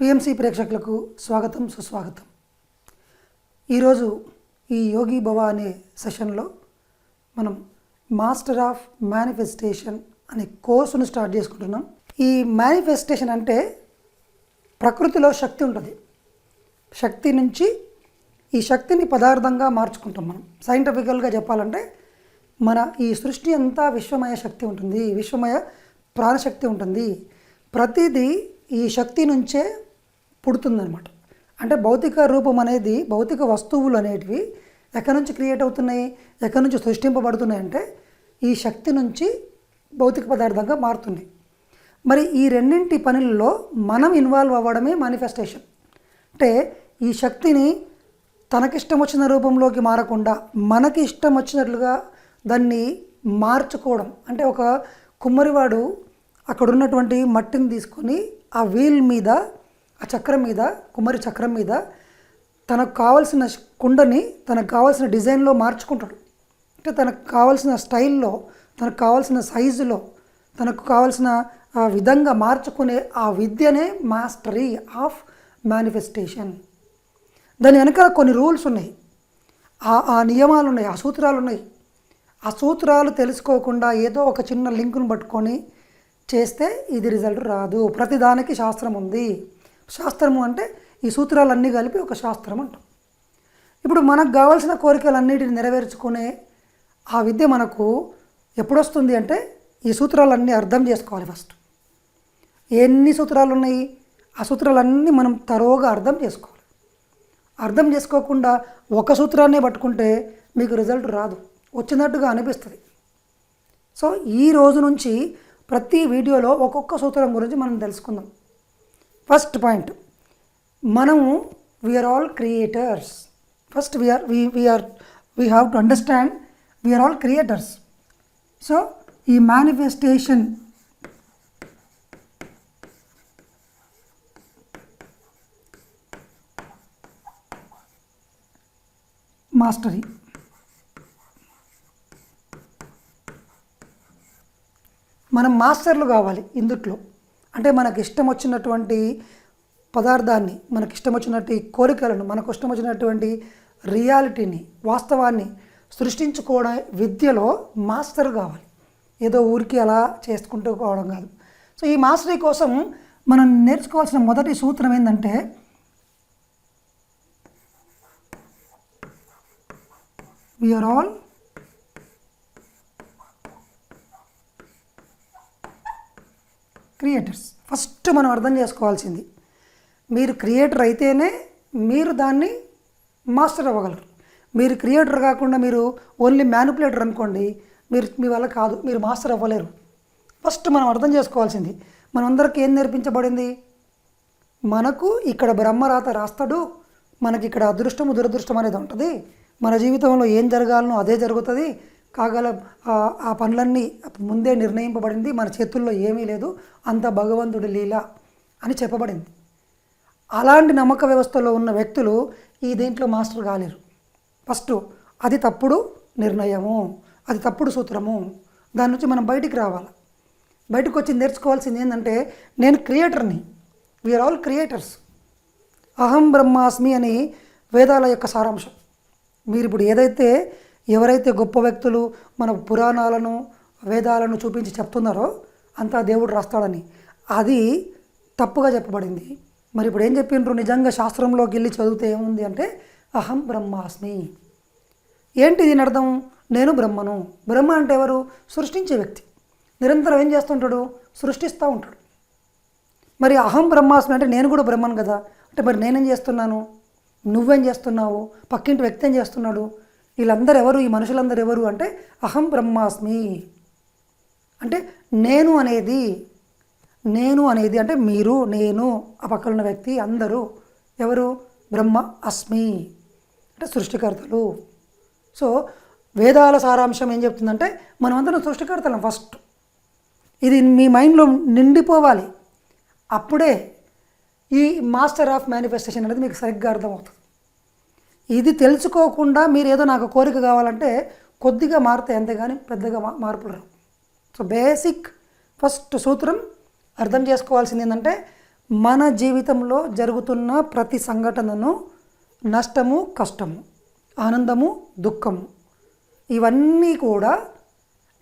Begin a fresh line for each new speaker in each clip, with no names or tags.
PMC ప్రేక్షకులకు స్వాగతం సుస్వాగతం. ఈరోజు ఈ యోగి భవ అనే సెషన్లో మనం మాస్టర్ ఆఫ్ మేనిఫెస్టేషన్ అనే కోర్సును స్టార్ట్ చేసుకుంటున్నాం. ఈ మేనిఫెస్టేషన్ అంటే ప్రకృతిలో శక్తి ఉంటుంది. శక్తి నుంచి ఈ శక్తిని పదార్థంగా మార్చుకుంటాం మనం. సైంటిఫికల్గా చెప్పాలంటే మన ఈ సృష్టి అంతా విశ్వమయ శక్తి ఉంటుంది. విశ్వమయ ప్రాణశక్తి ఉంటుంది. ప్రతిదీ ఈ శక్తి నుంచే పుడుతుందనమాట అంటే భౌతిక రూపం అనేది భౌతిక వస్తువులు అనేటివి ఎక్కడి నుంచి క్రియేట్ అవుతున్నాయి ఎక్కడి నుంచి సృష్టింపబడుతున్నాయి అంటే ఈ శక్తి నుంచి భౌతిక పదార్థంగా మారుతుంది. మరి ఈ రెండింటి పనుల్లో మనం ఇన్వాల్వ్ అవ్వడమే మేనిఫెస్టేషన్ అంటే ఈ శక్తిని తనకిష్టం వచ్చిన రూపంలోకి మారకుండా మనకి ఇష్టం వచ్చినట్లుగా దాన్ని మార్చుకోవడం. అంటే ఒక కుమ్మరివాడు అక్కడ ఉన్నటువంటి మట్టిని తీసుకొని ఆ వీల్ మీద ఆ చక్రం మీద కుమ్మరి చక్రం మీద తనకు కావలసిన కుండని తనకు కావాల్సిన డిజైన్లో మార్చుకుంటాడు. అంటే తనకు కావాల్సిన స్టైల్లో తనకు కావాల్సిన సైజులో తనకు కావాల్సిన ఆ విధంగా మార్చుకునే ఆ విద్యనే మాస్టరీ ఆఫ్ మేనిఫెస్టేషన్. దాని వెనకాల కొన్ని రూల్స్ ఉన్నాయి. ఆ ఆ నియమాలు ఉన్నాయి ఆ సూత్రాలు ఉన్నాయి ఆ సూత్రాలు తెలుసుకోకుండా ఏదో ఒక చిన్న లింకును పట్టుకొని చేస్తే ఇది రిజల్ట్ రాదు. ప్రతిదానికి శాస్త్రం ఉంది. శాస్త్రము అంటే ఈ సూత్రాలన్నీ కలిపి ఒక శాస్త్రం అంటాం. ఇప్పుడు మనకు కావాల్సిన కోరికలన్నిటిని నెరవేర్చుకునే ఆ విద్య మనకు ఎప్పుడొస్తుంది అంటే ఈ సూత్రాలన్నీ అర్థం చేసుకోవాలి ఫస్ట్. ఎన్ని సూత్రాలు ఉన్నాయి ఆ సూత్రాలన్నీ మనం తరోగా అర్థం చేసుకోవాలి. అర్థం చేసుకోకుండా ఒక సూత్రాన్నే పట్టుకుంటే మీకు రిజల్ట్ రాదు. వచ్చినట్టుగా అనిపిస్తుంది. సో ఈ రోజు నుంచి ప్రతి వీడియోలో ఒక్కొక్క సూత్రం గురించి మనం తెలుసుకుందాం. ఫస్ట్ పాయింట్ మనము we are all creators first we are we we are we have to understand we are all creators so ఈ మేనిఫెస్టేషన్ మాస్టరీ మనం మాస్టర్లు కావాలి ఇందుట్లో. అంటే మనకు ఇష్టం వచ్చినటువంటి పదార్థాన్ని మనకి ఇష్టం వచ్చినటువంటి కోరికలను మనకు ఇష్టం వచ్చినటువంటి రియాలిటీని వాస్తవాన్ని సృష్టించుకోవడం విద్యలో మాస్టర్ కావాలి. ఏదో ఊరికి అలా చేసుకుంటూ పోవడం కాదు. సో ఈ మాస్టరీ కోసం మనం నేర్చుకోవాల్సిన మొదటి సూత్రం ఏంటంటే వీఆర్ ఆల్ క్రియేటర్స్ ఫస్ట్ మనం అర్థం చేసుకోవాల్సింది మీరు క్రియేటర్ అయితేనే మీరు దాన్ని మాస్టర్ అవ్వగలరు. మీరు క్రియేటర్ కాకుండా మీరు ఓన్లీ మ్యానిపులేటర్ అనుకోండి మీరు మీ వల్ల కాదు మీరు మాస్టర్ అవ్వలేరు. ఫస్ట్ మనం అర్థం చేసుకోవాల్సింది మనందరికీ ఏం నేర్పించబడింది? మనకు ఇక్కడ బ్రహ్మరాత రాస్తాడు మనకి ఇక్కడ అదృష్టము దురదృష్టం అనేది ఉంటుంది. మన జీవితంలో ఏం జరగాలనో అదే జరుగుతుంది. కాగల ఆ- ఆ పనులన్నీ ముందే నిర్ణయింపబడింది మన చేతుల్లో ఏమీ లేదు అంత భగవంతుడి లీల అని చెప్పబడింది. అలాంటి నమ్మక వ్యవస్థలో ఉన్న వ్యక్తులు ఈ దీంట్లో మాస్టర్ కాలేరు. ఫస్ట్ అది తప్పుడు నిర్ణయము అది తప్పుడు సూత్రము. దాని నుంచి మనం బయటికి రావాలి. బయటకు వచ్చి నేర్చుకోవాల్సింది ఏంటంటే నేను క్రియేటర్ని. వీఆర్ ఆల్ క్రియేటర్స్ అహం బ్రహ్మాస్మి అని వేదాల యొక్క సారాంశం. మీరు ఇప్పుడు ఏదైతే ఎవరైతే గొప్ప వ్యక్తులు మన పురాణాలను వేదాలను చూపించి చెప్తున్నారో అంతా దేవుడు రాస్తాడని. అది తప్పుగా చెప్పబడింది. మరి ఇప్పుడు ఏం చెప్పిండ్రు? నిజంగా శాస్త్రంలోకి వెళ్ళి చదివితే ఏముంది అంటే అహం బ్రహ్మాస్మి. ఏంటి దీని అర్థం? నేను బ్రహ్మను. బ్రహ్మ అంటే ఎవరు? సృష్టించే వ్యక్తి. నిరంతరం ఏం చేస్తుంటాడు? సృష్టిస్తూ ఉంటాడు. మరి అహం బ్రహ్మాస్మి అంటే నేను కూడా బ్రహ్మను కదా? అంటే మరి నేనేం చేస్తున్నాను? నువ్వేం చేస్తున్నావు? పక్కింటి వ్యక్తి ఏం చేస్తున్నాడు? వీళ్ళందరూ ఎవరు? ఈ మనుషులందరూ ఎవరు? అంటే అహం బ్రహ్మాస్మి. అంటే నేను అనేది నేను అనేది అంటే మీరు నేను ఆ పక్కన ఉన్న వ్యక్తి అందరూ ఎవరు? బ్రహ్మ అస్మి అంటే సృష్టికర్తలు. సో వేదాల సారాంశం ఏం చెప్తుందంటే మనమందరం సృష్టికర్తలం ఫస్ట్. ఇది మీ మైండ్లో నిండిపోవాలి. అప్పుడే ఈ మాస్టర్ ఆఫ్ మేనిఫెస్టేషన్ అనేది మీకు సరిగ్గా అర్థమవుతుంది. ఇది తెలుసుకోకుండా మీరు ఏదో నాకు కోరిక కావాలంటే కొద్దిగా మారితే అంతేగాని పెద్దగా మా- మార్పులు రావు. సో బేసిక్ ఫస్ట్ సూత్రం అర్థం చేసుకోవాల్సింది ఏంటంటే మన జీవితంలో జరుగుతున్న ప్రతి సంఘటనను నష్టము కష్టము ఆనందము దుఃఖము ఇవన్నీ కూడా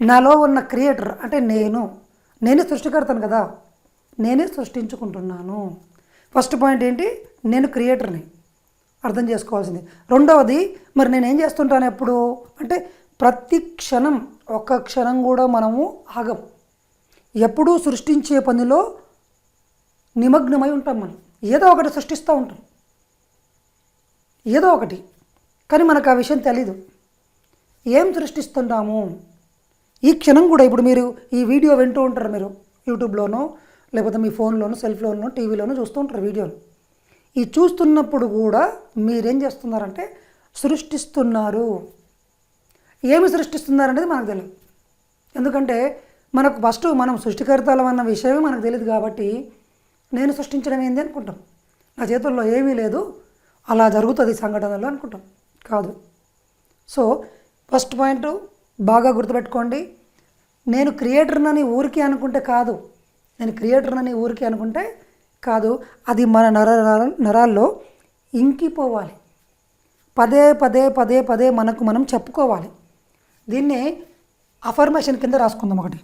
నాలో ఉన్న క్రియేటర్ అంటే నేను. నేనే సృష్టికర్తను కదా. నేనే సృష్టించుకుంటున్నాను. ఫస్ట్ పాయింట్ ఏంటి? నేను క్రియేటర్ని. అర్థం చేసుకోవాల్సింది. రెండవది మరి నేనేం చేస్తుంటాను ఎప్పుడు? అంటే ప్రతి క్షణం ఒక్క క్షణం కూడా మనము ఆగం. ఎప్పుడూ సృష్టించే పనిలో నిమగ్నమై ఉంటాం మనం. ఏదో ఒకటి సృష్టిస్తూ ఉంటాం. ఏదో ఒకటి. కానీ మనకు ఆ విషయం తెలీదు. ఏం సృష్టిస్తున్నాము ఈ క్షణం కూడా ఇప్పుడు మీరు ఈ వీడియో వింటూ ఉంటారు మీరు. యూట్యూబ్లోనో లేకపోతే మీ ఫోన్లోనో సెల్ఫ్లోనో టీవీలోనో చూస్తూ ఉంటారు వీడియోలు. ఈ చూస్తున్నప్పుడు కూడా మీరేం చేస్తున్నారంటే సృష్టిస్తున్నారు. ఏమి సృష్టిస్తున్నారనేది మనకు తెలియదు ఎందుకంటే మనకు ఫస్ట్ మనం సృష్టికర్తలం అన్న విషయమే మనకు తెలియదు కాబట్టి నేను సృష్టించడం ఏంది అనుకుంటాం. నా చేతుల్లో ఏమీ లేదు. అలా జరుగుతుంది సంఘటనలో అనుకుంటాం. కాదు. సో ఫస్ట్ పాయింట్ బాగా గుర్తుపెట్టుకోండి. నేను క్రియేటర్నని ఊరికి అనుకుంటే కాదు. నేను క్రియేటర్నని ఊరికి అనుకుంటే కాదు. అది మన నర నర- నరాల్లో ఇంకిపోవాలి. పదే పదే పదే పదే మనకు మనం చెప్పుకోవాలి. దీన్ని అఫర్మేషన్ కింద రాసుకుందాం ఒకటి.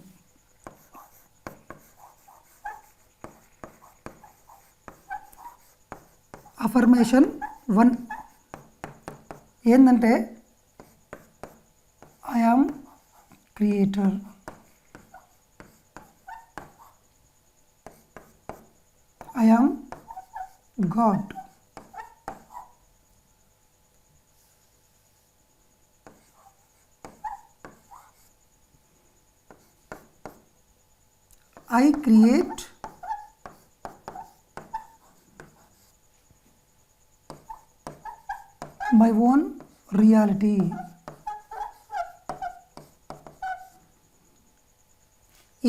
ఇన్ఫర్మేషన్ వన్ ఏంటంటే I am creator I am God I create my own reality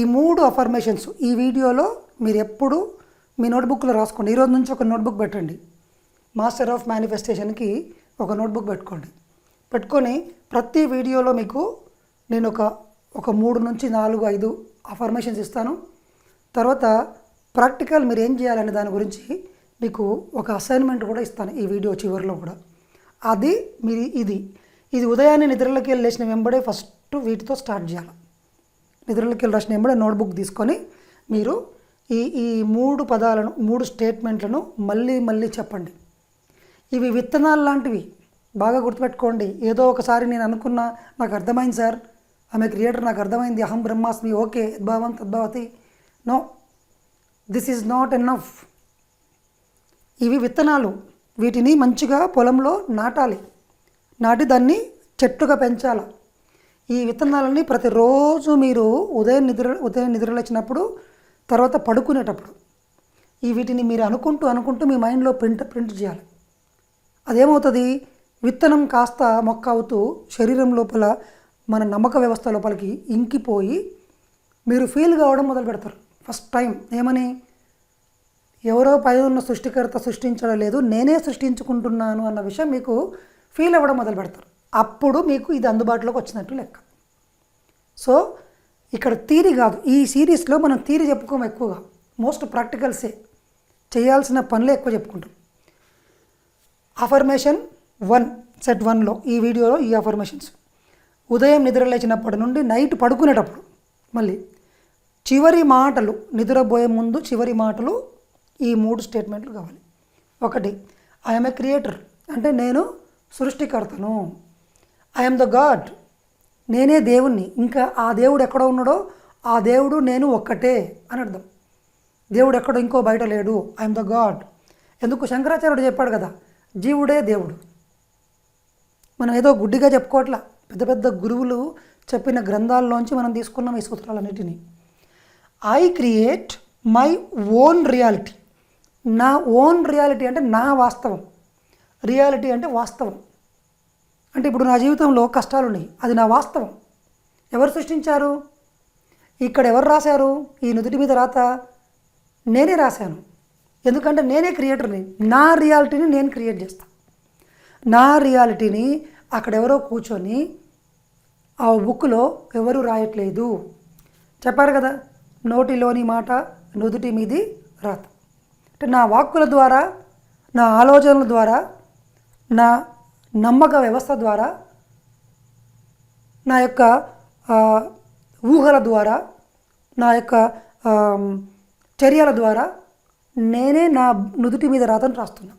ఈ మూడు అఫర్మేషన్స్ ఈ వీడియోలో మీరు ఎప్పుడు మీ నోట్బుక్లో రాసుకోండి. ఈరోజు నుంచి ఒక నోట్బుక్ పెట్టండి. మాస్టర్ ఆఫ్ మేనిఫెస్టేషన్కి ఒక నోట్బుక్ పెట్టుకోండి. పెట్టుకొని ప్రతి వీడియోలో మీకు నేను ఒక ఒక మూడు నుంచి నాలుగు ఐదు అఫర్మేషన్స్ ఇస్తాను. తర్వాత ప్రాక్టికల్ మీరు ఏం చేయాలనే దాని గురించి మీకు ఒక అసైన్మెంట్ కూడా ఇస్తాను ఈ వీడియో చివరిలో కూడా. అది మీరు ఇది. ఇది ఉదయాన్నే నిద్రలోకి వెళ్ళి లేచిన వెంబడే ఫస్ట్ వీటితో స్టార్ట్ చేయాలి. నిద్రలోకి వెళ్ళి రాసిన వెంబడే నోట్బుక్ తీసుకొని మీరు ఈ ఈ మూడు పదాలను మూడు స్టేట్మెంట్లను మళ్ళీ మళ్ళీ చెప్పండి. ఇవి విత్తనాలు లాంటివి. బాగా గుర్తుపెట్టుకోండి. ఏదో ఒకసారి నేను అనుకున్నా నాకు అర్థమైంది సార్. ఆమె క్రియేటర్ నాకు అర్థమైంది. అహం బ్రహ్మాస్మి ఓకే యద్భావం తద్భావతి no this is not enough. ఇవి విత్తనాలు. వీటిని మంచిగా పొలంలో నాటాలి. నాటి దాన్ని చెట్టుగా పెంచాలి. ఈ విత్తనాలని ప్రతిరోజు మీరు ఉదయం నిద్ర ఉదయం నిద్రలేచినప్పుడు తర్వాత పడుకునేటప్పుడు. ఈ వీటిని మీరు అనుకుంటూ అనుకుంటూ మీ మైండ్లో ప్రింట్ ప్రింట్ చేయాలి. అదేమవుతుంది? విత్తనం కాస్త మొక్క అవుతూ శరీరం లోపల మన నమ్మక వ్యవస్థ లోపలికి ఇంకిపోయి మీరు ఫీల్ కావడం మొదలు పెడతారు ఫస్ట్ టైం. ఏమని? ఎవరో పై ఉన్న సృష్టికర్త సృష్టించడం లేదు నేనే సృష్టించుకుంటున్నాను అన్న విషయం మీకు ఫీల్ అవ్వడం మొదలు పెడతారు. అప్పుడు మీకు ఇది అందుబాటులోకి వచ్చినట్టు లెక్క. సో ఇక్కడ థీరీ కాదు. ఈ సిరీస్లో మనం థీరీ చెప్పుకోము ఎక్కువగా. మోస్ట్ ప్రాక్టికల్సే చేయాల్సిన పనులే ఎక్కువ చెప్పుకుంటాం. అఫర్మేషన్ వన్ సెట్ వన్లో ఈ వీడియోలో ఈ అఫర్మేషన్స్ ఉదయం నిద్ర లేచినప్పటి నుండి నైట్ పడుకునేటప్పుడు మళ్ళీ చివరి మాటలు నిద్రపోయే ముందు చివరి మాటలు ఈ మూడు స్టేట్మెంట్లు కావాలి. ఒకటి ఐఎమ్ ఏ క్రియేటర్ అంటే నేను సృష్టికర్తను. ఐఎమ్ ద గాడ్ నేనే దేవుణ్ణి. ఇంకా ఆ దేవుడు ఎక్కడ ఉన్నాడో ఆ దేవుడు నేను ఒక్కటే అని అర్థం. దేవుడు ఎక్కడో ఇంకో బయట లేడు. ఐఎమ్ ద గాడ్ ఎందుకు? శంకరాచార్యుడు చెప్పాడు కదా జీవుడే దేవుడు. మనం ఏదో గుడ్డిగా చెప్పుకోవట్లా. పెద్ద పెద్ద గురువులు చెప్పిన గ్రంథాల్లోంచి మనం తీసుకున్నాం ఈ సూత్రాలన్నిటినీ. I create my own reality నా ఓన్ రియాలిటీ అంటే నా వాస్తవం. రియాలిటీ అంటే వాస్తవం. అంటే ఇప్పుడు నా జీవితంలో కష్టాలు ఉన్నాయి అది నా వాస్తవం. ఎవరు సృష్టించారు? ఇక్కడ ఎవరు రాశారు? ఈ నుదుటి మీద రాత నేనే రాశాను. ఎందుకంటే నేనే క్రియేటర్ని. నా రియాలిటీని నేను క్రియేట్ చేస్తాను నా రియాలిటీని అక్కడ ఎవరో కూర్చొని ఆ బుక్లో ఎవరు రాయట్లేదు. చెప్పారు కదా నోటిలోని మాట నుదుటి మీది రాత. అంటే నా వాక్కుల ద్వారా నా ఆలోచనల ద్వారా నా నమ్మక వ్యవస్థ ద్వారా నా యొక్క ఊహల ద్వారా నా యొక్క చర్యల ద్వారా నేనే నా నుదుటి మీద రాతను రాస్తున్నా.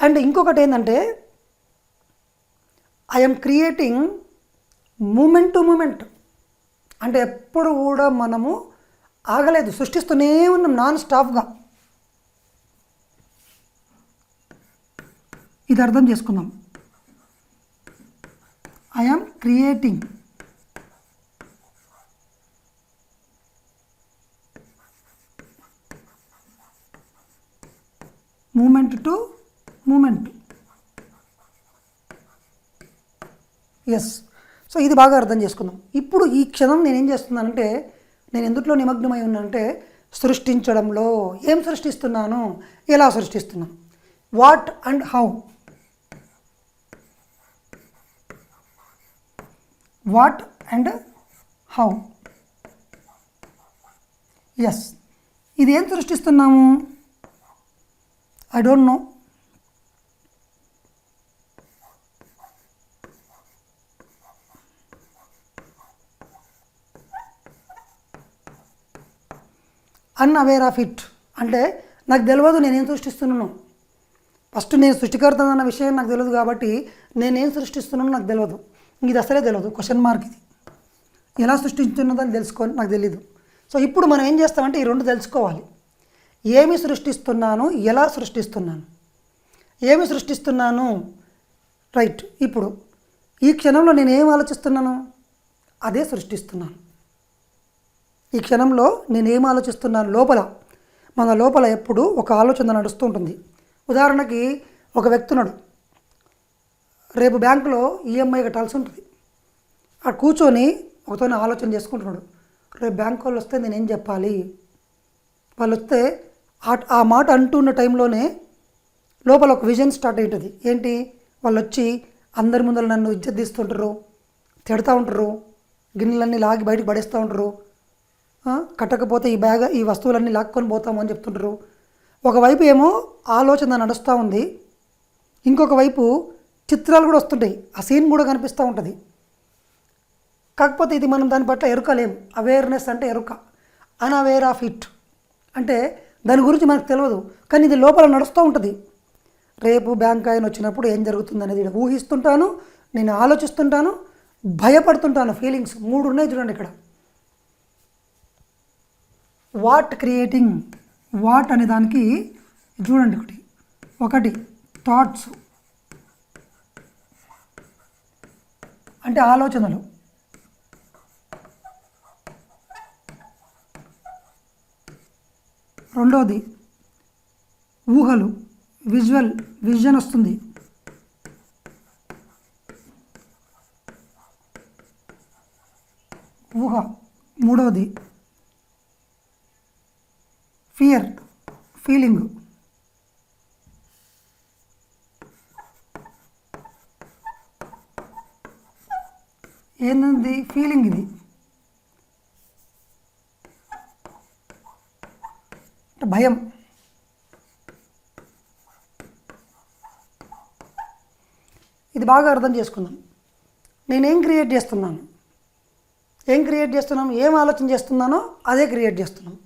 అండ్ ఇంకొకటి ఏంటంటే I'm creating moment to moment అంటే ఎప్పుడు కూడా మనము ఆగలేదు సృష్టిస్తూనే ఉన్నాం నాన్ స్టాప్గా ఇది అర్థం చేసుకుందాం. I'm creating moment to moment yes so ఇది బాగా అర్థం చేసుకుందాం. ఇప్పుడు ఈ క్షణం నేను ఏం చేస్తున్నానంటే నేను ఎందుట్లో నిమగ్నమై ఉన్నానంటే సృష్టించడంలో ఏం సృష్టిస్తున్నాను ఎలా సృష్టిస్తున్నాను? What and how what and how? Yes ఇది ఏం సృష్టిస్తున్నాము? I don't know unaware of it అంటే నాకు తెలియదు నేనేం సృష్టిస్తున్నాను. ఫస్ట్ నేను సృష్టికర్త అన్న విషయం నాకు తెలియదు కాబట్టి నేనేం సృష్టిస్తున్నానో నాకు తెలియదు ఇది అసలే తెలియదు క్వశ్చన్ మార్క్ ఇది. ఎలా సృష్టిస్తున్నదని తెలుసుకొని నాకు తెలియదు సో ఇప్పుడు మనం ఏం చేస్తామంటే ఈ రెండు తెలుసుకోవాలి. ఏమి సృష్టిస్తున్నాను ఎలా సృష్టిస్తున్నాను? ఏమి సృష్టిస్తున్నాను? రైట్ ఇప్పుడు ఈ క్షణంలో నేను ఏం ఆలోచిస్తున్నాను? అదే సృష్టిస్తున్నాను. ఈ క్షణంలో నేను ఏం ఆలోచిస్తున్నాను? లోపల. మన లోపల ఎప్పుడు ఒక ఆలోచన నడుస్తూ ఉంటుంది. ఉదాహరణకి ఒక వ్యక్తి ఉన్నాడు. రేపు బ్యాంకులో ఈఎంఐ కట్టాల్సి ఉంటుంది. అక్కడ కూర్చొని ఒకతో ఆలోచన చేసుకుంటున్నాడు. రేపు బ్యాంక్ వాళ్ళు వస్తే నేనేం చెప్పాలి? వాళ్ళు వస్తే ఆ- ఆ మాట అంటున్న టైంలోనే లోపల ఒక విజన్ స్టార్ట్ అవుతుంది ఏంటి? వాళ్ళు వచ్చి అందరి ముందర నన్ను ఇజ్జత్ తీస్తుంటారు తిడతా ఉంటారు గిన్నెలన్నీ లాగి బయటకు పడేస్తూ ఉంటారు. కట్టకపోతే ఈ బ్యాగ్ ఈ వస్తువులన్నీ లాక్కొని పోతాము అని చెప్తుంటారు. ఒకవైపు ఏమో ఆలోచన నడుస్తూ ఉంది. ఇంకొక వైపు చిత్రాలు కూడా వస్తుంటాయి. ఆ సీన్ కూడా కనిపిస్తూ ఉంటుంది. కాకపోతే ఇది మనం దాని పట్ల ఎరుకలేం. అవేర్నెస్ అంటే ఎరుక. అన్అవేర్ ఆఫ్ ఇట్ అంటే దాని గురించి మనకు తెలియదు కానీ ఇది లోపల నడుస్తూ ఉంటుంది. రేపు బ్యాంక్ ఆయన వచ్చినప్పుడు ఏం జరుగుతుంది అనేది ఊహిస్తుంటాను. నేను ఆలోచిస్తుంటాను. భయపడుతుంటాను. ఫీలింగ్స్ మూడు ఉన్నాయి చూడండి ఇక్కడ. వాట్ క్రియేటింగ్ వాట్ అనే దానికి చూడండి ఒకటి. ఒకటి. థాట్స్ అంటే ఆలోచనలు. రెండవది ఊహలు విజువల్ విజన్ వస్తుంది. ఊహ. మూడవది ఫియర్ ఫీలింగ్. ఏంది ఫీలింగ్ ఇది. అంటే భయం. ఇది బాగా అర్థం చేసుకుందాం. నేనేం క్రియేట్ చేస్తున్నాను? ఏం క్రియేట్ చేస్తున్నాను? ఏం ఆలోచన చేస్తున్నానో అదే క్రియేట్ చేస్తున్నాను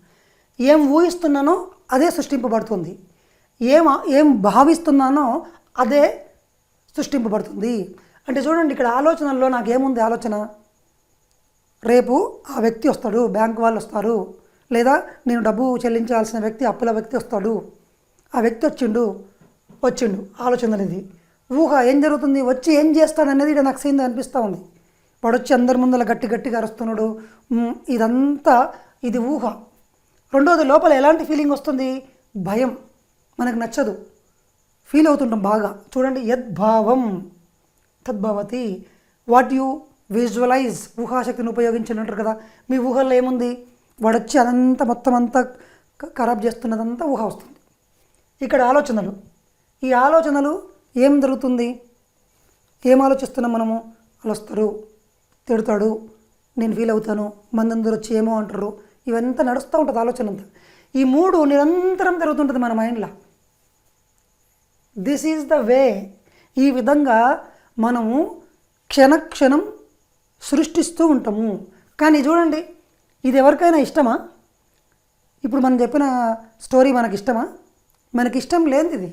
ఏం ఊహిస్తున్నానో అదే సృష్టింపబడుతుంది. ఏం ఏం భావిస్తున్నానో అదే సృష్టింపబడుతుంది. అంటే చూడండి ఇక్కడ ఆలోచనల్లో నాకేముంది ఆలోచన? రేపు ఆ వ్యక్తి వస్తాడు బ్యాంక్ వాళ్ళు వస్తారు. లేదా నేను డబ్బు చెల్లించాల్సిన వ్యక్తి అప్పుల వ్యక్తి వస్తాడు. ఆ వ్యక్తి వచ్చిండు వచ్చిండు. ఆలోచన అనేది. ఊహ ఏం జరుగుతుంది? వచ్చి ఏం చేస్తాడనేది ఇక్కడ నాకు సీన్ అనిపిస్తూ ఉంది. వాడు వచ్చి అందరి ముందర గట్టి గట్టిగా అరుస్తున్నాడు. ఇదంతా ఇది ఊహ. రెండోది లోపల ఎలాంటి ఫీలింగ్ వస్తుంది? భయం. మనకు నచ్చదు. ఫీల్ అవుతుంటాం బాగా. చూడండి యద్భావం. తద్భవతి. What you visualise? ఊహాశక్తిని ఉపయోగించండి అంటారు కదా. మీ ఊహల్లో ఏముంది? వాడొచ్చి అదంతా మొత్తం అంతా ఖరాబ్ చేస్తున్నదంతా ఊహ వస్తుంది. ఇక్కడ ఆలోచనలు. ఈ ఆలోచనలు ఏం జరుగుతుంది? ఏం ఆలోచిస్తున్నాం మనము? వాళ్ళు వస్తారు తిడతాడు నేను ఫీల్ అవుతాను మందందరూ వచ్చి ఏమో అంటారు. ఇవంతా నడుస్తూ ఉంటుంది ఆలోచన అంతా ఈ మూడు నిరంతరం జరుగుతుంటుంది మన మైండ్లో. This is the way. ఈ విధంగా మనము క్షణక్షణం సృష్టిస్తూ ఉంటాము. కానీ చూడండి ఇది ఎవరికైనా ఇష్టమా? ఇప్పుడు మనం చెప్పిన స్టోరీ మనకి ఇష్టమా మనకి ఇష్టం లేనిది ఇది.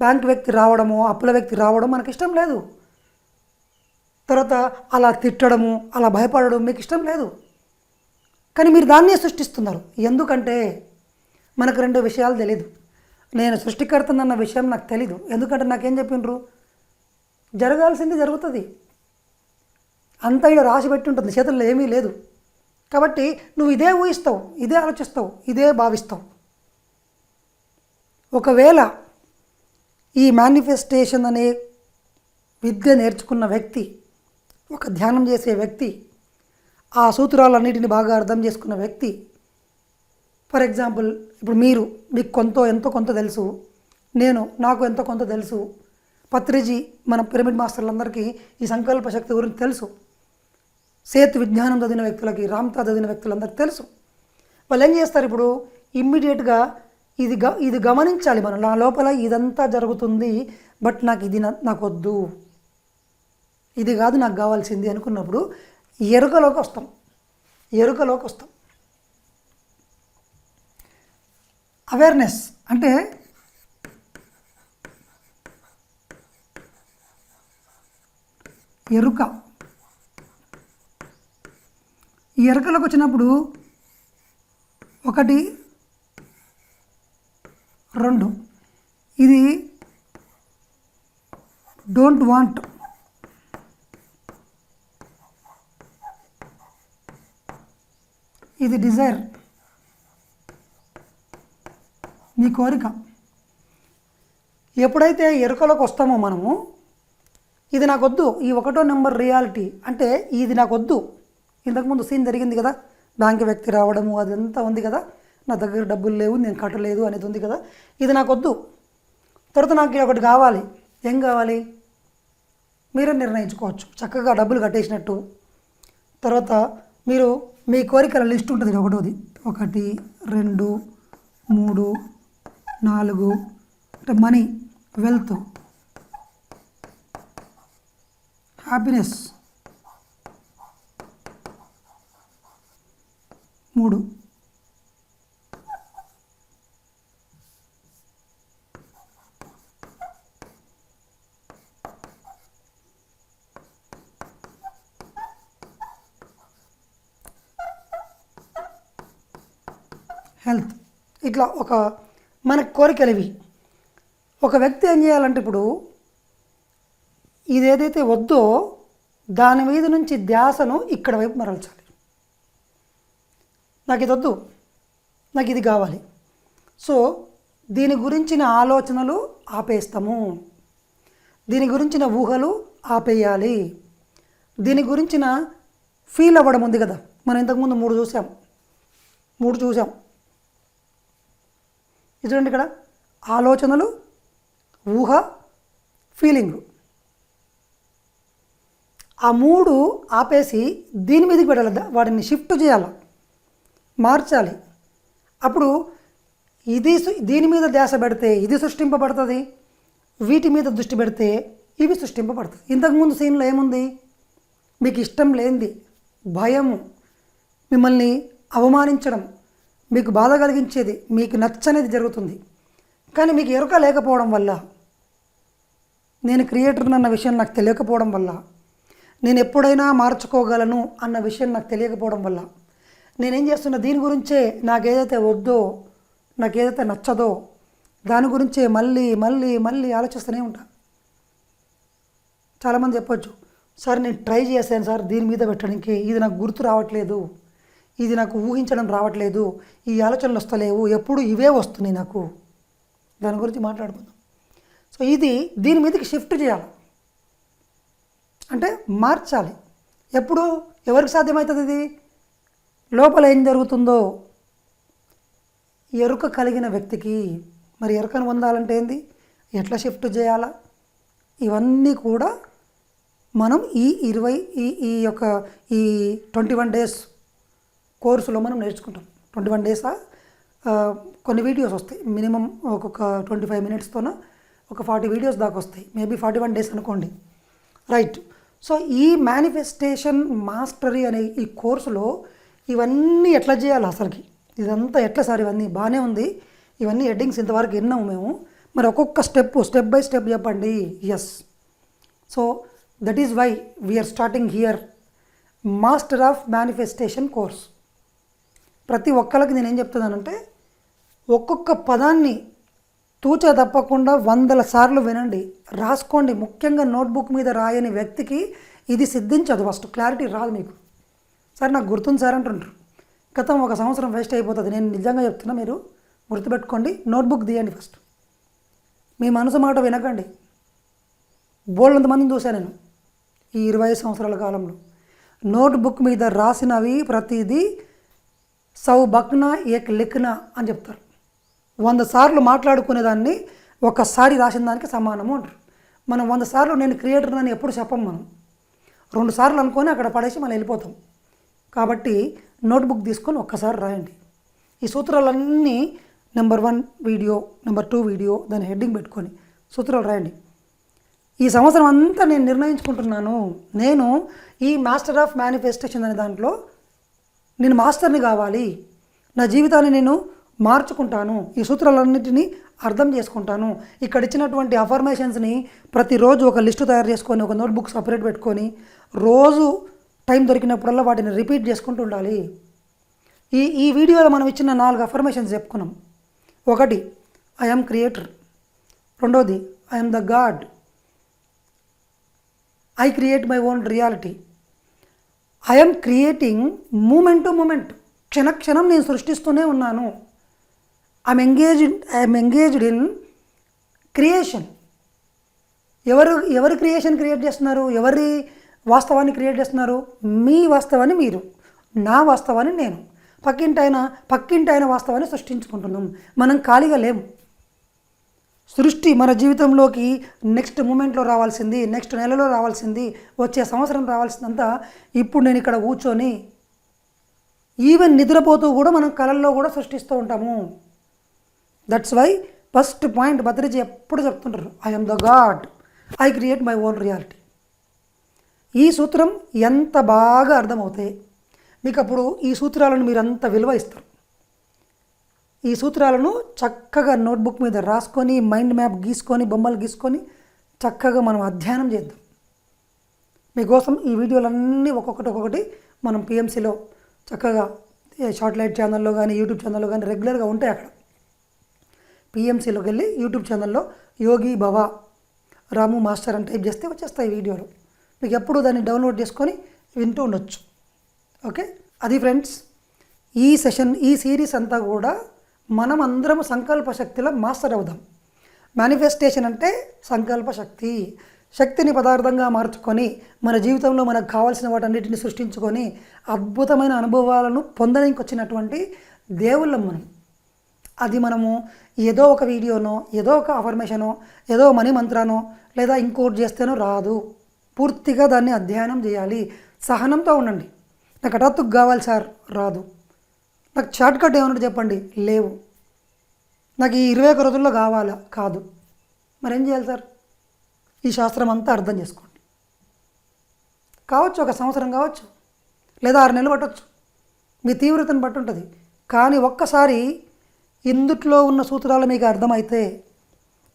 బ్యాంక్ వ్యక్తి రావడము అప్పుల వ్యక్తి రావడం మనకి ఇష్టం లేదు. తర్వాత అలా తిట్టడము అలా భయపడడం మీకు ఇష్టం లేదు. కానీ మీరు దాన్నే సృష్టిస్తున్నారు. ఎందుకంటే మనకు రెండు విషయాలు తెలియదు నేను సృష్టికర్తనన్న విషయం నాకు తెలీదు. ఎందుకంటే నాకేం చెప్పిండ్రు జరగాల్సింది జరుగుతుంది. అంతా ఇక్కడ రాసి పెట్టి ఉంటుంది చేతుల్లో ఏమీ లేదు. కాబట్టి నువ్వు ఇదే ఊహిస్తావు ఇదే ఆలోచిస్తావు ఇదే భావిస్తావు. ఒకవేళ ఈ మేనిఫెస్టేషన్ అనే విద్య నేర్చుకున్న వ్యక్తి ఒక ధ్యానం చేసే వ్యక్తి ఆ సూత్రాలన్నిటిని బాగా అర్థం చేసుకున్న వ్యక్తి ఫర్ ఎగ్జాంపుల్ ఇప్పుడు మీరు మీకు కొంత ఎంతో కొంత తెలుసు నేను నాకు ఎంతో కొంత తెలుసు పత్రిజీ మన పిరమిడ్ మాస్టర్లందరికీ ఈ సంకల్ప శక్తి గురించి తెలుసు. సేతు విజ్ఞానం చదివిన వ్యక్తులకి రామ్తా చదివిన వ్యక్తులందరికీ తెలుసు. వాళ్ళు ఏం చేస్తారు ఇప్పుడు? ఇమ్మీడియట్గా ఇది గ ఇది గమనించాలి మనం. నా లోపల ఇదంతా జరుగుతుంది బట్ నాకు ఇది నా- నాకు వద్దు ఇది కాదు నాకు కావాల్సింది అనుకున్నప్పుడు ఎరుకలోకి వస్తాం ఎరుకలోకి వస్తాం అవేర్నెస్ అంటే ఎరుక. ఈ ఎరుకలకు వచ్చినప్పుడు ఒకటి రెండు. ఇది డోంట్ వాంట్ ఇది డిజైర్ నీ కోరిక. ఎప్పుడైతే ఎరుకలోకి వస్తామో మనము ఇది నాకు వద్దు ఈ ఒకటో నెంబర్ రియాలిటీ అంటే ఇది నాకు వద్దు ఇంతకుముందు సీన్ జరిగింది కదా? బ్యాంక్ వ్యక్తి రావడము అదంతా ఉంది కదా? నా దగ్గర డబ్బులు లేవు నేను కట్టలేదు అనేది ఉంది కదా? ఇది నాకు వద్దు తర్వాత నాకు ఒకటి కావాలి. ఏం కావాలి? మీరే నిర్ణయించుకోవచ్చు. చక్కగా డబ్బులు కట్టేసినట్టు. తర్వాత మీరు మీ కోరికల లిస్ట్ ఉంటుంది ఒకటోది. ఒకటి రెండు మూడు నాలుగు అంటే మనీ వెల్త్. హ్యాపీనెస్ మూడు. హెల్త్ ఇట్లా ఒక మన కోరికలు ఇవి. ఒక వ్యక్తి ఏం చేయాలంటే ఇప్పుడు ఇది ఏదైతే వద్దో దాని మీద నుంచి ధ్యాసను ఇక్కడ వైపు మరల్చాలి. నాకు ఇది వద్దు. నాకు ఇది కావాలి. సో దీని గురించిన ఆలోచనలు ఆపేస్తాము. దీని గురించిన ఊహలు ఆపేయాలి. దీని గురించిన ఫీల్ అవ్వడం ఉంది కదా. మనం ఇంతకుముందు మూడు చూసాం. మూడు చూసాం. ఇది చూడండి ఇక్కడ. ఆలోచనలు ఊహ ఫీలింగ్ ఆ మూడు ఆపేసి దీని మీదకి పెట్టాలి వాటిని షిఫ్ట్ చేయాలి. మార్చాలి. అప్పుడు ఇది సు- దీని మీద ధ్యాస పెడితే ఇది సృష్టింపబడుతుంది వీటి మీద దృష్టి పెడితే ఇవి సృష్టింపబడుతుంది. ఇంతకుముందు సీన్లో ఏముంది? మీకు ఇష్టం లేనిది భయము మిమ్మల్ని అవమానించడం మీకు బాధ కలిగించేది మీకు నచ్చనేది జరుగుతుంది. కానీ మీకు ఎరుక లేకపోవడం వల్ల నేను క్రియేటర్ అన్న విషయం నాకు తెలియకపోవడం వల్ల నేను ఎప్పుడైనా మార్చుకోగలను అన్న విషయం నాకు తెలియకపోవడం వల్ల. నేనేం చేస్తున్నా దీని గురించే నాకు ఏదైతే వద్దో నాకు ఏదైతే నచ్చదో దాని గురించే మళ్ళీ మళ్ళీ మళ్ళీ ఆలోచిస్తూనే ఉంటా. చాలామంది చెప్పొచ్చు సార్ నేను ట్రై చేశాను సార్ దీని మీద పెట్టడానికి. ఇది నాకు గుర్తు రావట్లేదు. ఇది నాకు ఊహించడం రావట్లేదు. ఈ ఆలోచనలు వస్తలేవు. ఎప్పుడు ఇవే వస్తున్నాయి నాకు. దాని గురించి మాట్లాడుకుందాం. సో ఇది దీని మీదకి షిఫ్ట్ చేయాలి. అంటే మార్చాలి. ఎప్పుడు? ఎవరికి సాధ్యమవుతుంది ఇది? లోపల ఏం జరుగుతుందో? ఎరుక కలిగిన వ్యక్తికి మరి ఎరుకను పొందాలంటే ఏంది? ఎట్లా షిఫ్ట్ చేయాలా? ఇవన్నీ కూడా మనం ఈ ఇరవై ఈ ఈ యొక్క ఈ ట్వంటీ వన్ డేస్ కోర్సులో మనం నేర్చుకుంటాం. ట్వంటీ వన్ డేసా కొన్ని వీడియోస్ వస్తాయి. మినిమం ఒక్కొక్క ట్వంటీ ఫైవ్ మినిట్స్తోన ఒక ఫార్టీ వీడియోస్ దాకా వస్తాయి. మేబీ ఫార్టీ వన్ డేస్ అనుకోండి. రైట్. సో ఈ మేనిఫెస్టేషన్ మాస్టరీ అనే ఈ కోర్సులో ఇవన్నీ ఎట్లా చేయాలి అసలుకి? ఇదంతా ఎట్లా సార్ ఇవన్నీ? బాగానే ఉంది. ఇవన్నీ హెడ్డింగ్స్ ఇంతవరకు విన్నాము మేము. మరి ఒక్కొక్క స్టెప్ స్టెప్ బై స్టెప్ చెప్పండి. Yes so that is why we are starting here master of manifestation course ప్రతి ఒక్కరికి నేను ఏం చెప్తున్నానంటే ఒక్కొక్క పదాన్ని తూచా తప్పకుండా వందల సార్లు వినండి. రాసుకోండి. ముఖ్యంగా నోట్బుక్ మీద రాయని వ్యక్తికి ఇది సిద్ధించదు. ఫస్ట్ క్లారిటీ రాదు మీకు. సార్ నాకు గుర్తుంది సార్ అంటుంటారు గతం ఒక సంవత్సరం వేస్ట్ అయిపోతుంది. నేను నిజంగా చెప్తున్నా మీరు గుర్తుపెట్టుకోండి. నోట్బుక్ తీయండి ఫస్ట్. మీ మనసు మాట వినకండి. బోల్డంత మందిని చూశాను నేను ఈ ఇరవై సంవత్సరాల కాలంలో. నోట్బుక్ మీద రాసినవి ప్రతిదీ సౌ బక్నా ఏక్ లిక్నా అని చెప్తారు. వంద సార్లు మాట్లాడుకునేదాన్ని ఒకసారి రాసిన దానికి సమానము అంటారు. మనం వంద సార్లు నేను క్రియేటర్ అని ఎప్పుడు చెప్పం మనం. రెండు సార్లు అనుకొని అక్కడ పడేసి మనం వెళ్ళిపోతాం. కాబట్టి నోట్బుక్ తీసుకొని ఒక్కసారి రాయండి. ఈ సూత్రాలన్నీ number one video number two video దాని హెడ్డింగ్ పెట్టుకొని సూత్రాలు రాయండి. ఈ సంవత్సరం అంతా నేను నిర్ణయించుకుంటున్నాను. నేను ఈ మాస్టర్ ఆఫ్ మేనిఫెస్టేషన్ అనే దాంట్లో నేను మాస్టర్ని కావాలి. నా జీవితాన్ని నేను మార్చుకుంటాను. ఈ సూత్రాలన్నింటినీ అర్థం చేసుకుంటాను. ఇక్కడ ఇచ్చినటువంటి అఫర్మేషన్స్ని ప్రతిరోజు ఒక లిస్టు తయారు చేసుకొని ఒక నోట్బుక్ సపరేట్ పెట్టుకొని రోజు టైం దొరికినప్పుడల్లా వాటిని రిపీట్ చేసుకుంటూ ఉండాలి. ఈ ఈ వీడియోలో మనం ఇచ్చిన నాలుగు అఫర్మేషన్స్ చెప్పుకున్నాం. ఒకటి ఐఎమ్ క్రియేటర్ రెండోది I'm the God I create my own reality I'm creating moment to moment క్షణ క్షణం నేను సృష్టిస్తూనే ఉన్నాను. I'm engaged I'm engaged in creation ఎవరు ఎవరు క్రియేషన్ క్రియేట్ చేస్తున్నారు? ఎవరి వాస్తవాన్ని క్రియేట్ చేస్తున్నారు? మీ వాస్తవాన్ని మీరు. నా వాస్తవాన్ని నేను. పక్కింటైన పక్కింటైన వాస్తవాన్ని సృష్టించుకుంటున్నాం. మనం ఖాళీగా లేము. సృష్టి మన జీవితంలోకి నెక్స్ట్ మూమెంట్లో రావాల్సింది నెక్స్ట్ నెలలో రావాల్సింది వచ్చే సంవత్సరం రావాల్సిందంతా ఇప్పుడు నేను ఇక్కడ కూర్చొని ఈవెన్ నిద్రపోతూ కూడా మనం కళల్లో కూడా సృష్టిస్తూ ఉంటాము. That's why first point Bhadraji ఎప్పుడు చెప్తుంటారు I'm the God I create my own reality ఈ సూత్రం ఎంత బాగా అర్థమవుతాయి మీకు అప్పుడు ఈ సూత్రాలను మీరు అంత విలువ ఇస్తారు. ఈ సూత్రాలను చక్కగా నోట్బుక్ మీద రాసుకొని మైండ్ మ్యాప్ గీసుకొని బొమ్మలు గీసుకొని చక్కగా మనం అధ్యయనం చేద్దాం. మీకోసం ఈ వీడియోలన్నీ ఒక్కొక్కటి ఒక్కొక్కటి మనం పిఎంసీలో చక్కగా షార్ట్ లైట్ ఛానల్లో కానీ యూట్యూబ్ ఛానల్లో కానీ రెగ్యులర్గా ఉంటాయి అక్కడ. పిఎంసీలోకి వెళ్ళి యూట్యూబ్ ఛానల్లో యోగి భవ రాము మాస్టర్ అని టైప్ చేస్తే వచ్చేస్తాయి వీడియోలు. మీకు ఎప్పుడు దాన్ని డౌన్లోడ్ చేసుకొని వింటూ ఉండొచ్చు. ఓకే? అది ఫ్రెండ్స్ ఈ సెషన్ ఈ సిరీస్ అంతా కూడా మనం అందరం సంకల్ప శక్తిలో మాస్టర్ అవుదాం. మేనిఫెస్టేషన్ అంటే సంకల్ప శక్తి. శక్తిని పదార్థంగా మార్చుకొని మన జీవితంలో మనకు కావాల్సిన వాటన్నిటిని సృష్టించుకొని అద్భుతమైన అనుభవాలను పొందడానికి వచ్చినటువంటి దేవుళ్ళం మనం. అది మనము ఏదో ఒక వీడియోనో ఏదో ఒక అఫర్మేషనో ఏదో మనీ మంత్రానో లేదా ఇంకోటి చేస్తేనో రాదు. పూర్తిగా దాన్ని అధ్యయనం చేయాలి. సహనంతో ఉండండి. నాకు హఠాత్తుకు కావాలి సార్ రాదు. నాకు షార్ట్ కట్ ఏమన్నా చెప్పండి? లేవు. నాకు ఈ ఇరవై ఒక రోజుల్లో కావాలా? కాదు. మరేం చేయాలి సార్? ఈ శాస్త్రం అంతా అర్థం చేసుకోండి. కావచ్చు ఒక సంవత్సరం కావచ్చు లేదా ఆరు నెలలు పట్టవచ్చు మీ తీవ్రతను బట్టి ఉంటుంది. కానీ ఒక్కసారి ఇందుట్లో ఉన్న సూత్రాలు మీకు అర్థమైతే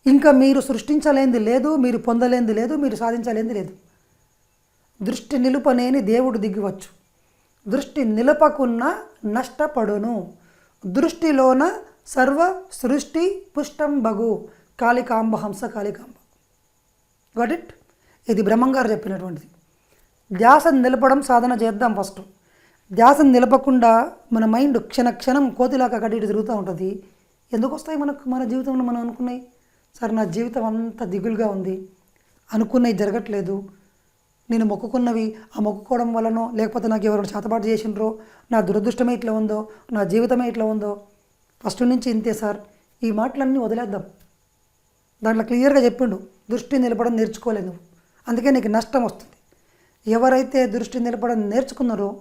ఇంకా మీరు సృష్టించలేంది లేదు మీరు పొందలేంది లేదు మీరు సాధించలేంది లేదు. దృష్టి నిలుపనేని దేవుడు దిగివచ్చు. దృష్టి నిలపకున్న నష్టపడును. దృష్టిలోన సర్వ సృష్టి పుష్టం బగు కాళికాంబ హంస కాళికాంబ. గట్ ఇట్ ఇది బ్రహ్మంగారు చెప్పినటువంటిది. ధ్యాస నిలపడం సాధన చేద్దాం ఫస్ట్ ధ్యాసం నిలపకుండా మన మైండ్ క్షణ క్షణం కోతిలాగా కట్టి తిరుగుతూ ఉంటుంది. ఎందుకు వస్తాయి మనకు మన జీవితంలో మనం అనుకున్నాయి? సార్ నా జీవితం అంతా దిగులుగా ఉంది. అనుకున్నవి జరగట్లేదు. నేను మొక్కుకున్నవి ఆ మొక్కుకోవడం వలనో లేకపోతే నాకు ఎవరైనా చేతపాటు చేసినరో నా దురదృష్టమే ఇట్లా ఉందో నా జీవితమే ఇట్లా ఉందో? ఫస్ట్ నుంచి ఇంతే సార్. ఈ మాటలన్నీ వదిలేద్దాం. దాంట్లో క్లియర్గా చెప్పిండు దృష్టి నిలపడం నేర్చుకోలేదు అందుకే నీకు నష్టం వస్తుంది. ఎవరైతే దృష్టి నిలపడం నేర్చుకున్నారో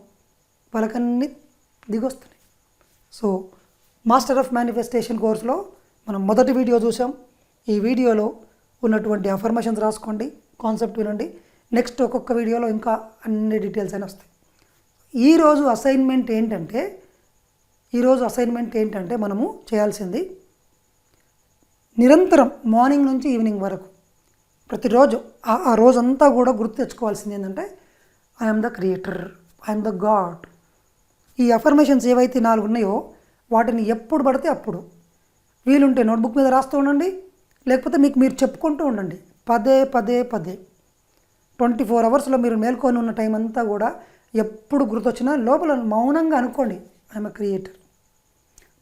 వాళ్ళకన్నీ దిగొస్తున్నాయి. సో మాస్టర్ ఆఫ్ మేనిఫెస్టేషన్ కోర్సులో మనం మొదటి వీడియో చూసాం. ఈ వీడియోలో ఉన్నటువంటి అఫర్మేషన్స్ రాసుకోండి కాన్సెప్ట్ వినండి. నెక్స్ట్ ఒక్కొక్క వీడియోలో ఇంకా అన్ని డీటెయిల్స్ అయినా వస్తాయి. ఈరోజు అసైన్మెంట్ ఏంటంటే ఈరోజు అసైన్మెంట్ ఏంటంటే మనము చేయాల్సింది నిరంతరం మార్నింగ్ నుంచి ఈవినింగ్ వరకు ప్రతిరోజు ఆ రోజంతా కూడా గుర్తు తెచ్చుకోవాల్సింది ఏంటంటే I'm the creator I'm the God ఈ అఫర్మేషన్స్ ఏవైతే నాలుగు ఉన్నాయో వాటిని ఎప్పుడు పడితే అప్పుడు. వీలుంటే నోట్బుక్ మీద రాస్తూ ఉండండి లేకపోతే మీకు మీరు చెప్పుకుంటూ ఉండండి. పదే పదే పదే. ట్వంటీ ఫోర్ అవర్స్లో మీరు మేల్కొని ఉన్న టైం అంతా కూడా ఎప్పుడు గుర్తొచ్చినా లోపల మౌనంగా అనుకోండి ఐఎమ్ క్రియేటర్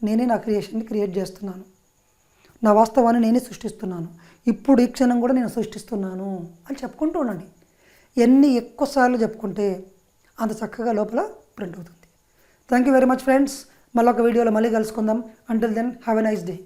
నేనే నా క్రియేషన్ని క్రియేట్ చేస్తున్నాను. నా వాస్తవాన్ని నేనే సృష్టిస్తున్నాను. ఇప్పుడు ఈ క్షణం కూడా నేను సృష్టిస్తున్నాను అని చెప్పుకుంటూ ఉండండి. ఎన్ని ఎక్కువసార్లు చెప్పుకుంటే అంత చక్కగా లోపల ప్రింట్ అవుతుంది. Thank you very much friends మళ్ళీ ఒక వీడియోలో మళ్ళీ కలుసుకుందాం. Until then have a nice day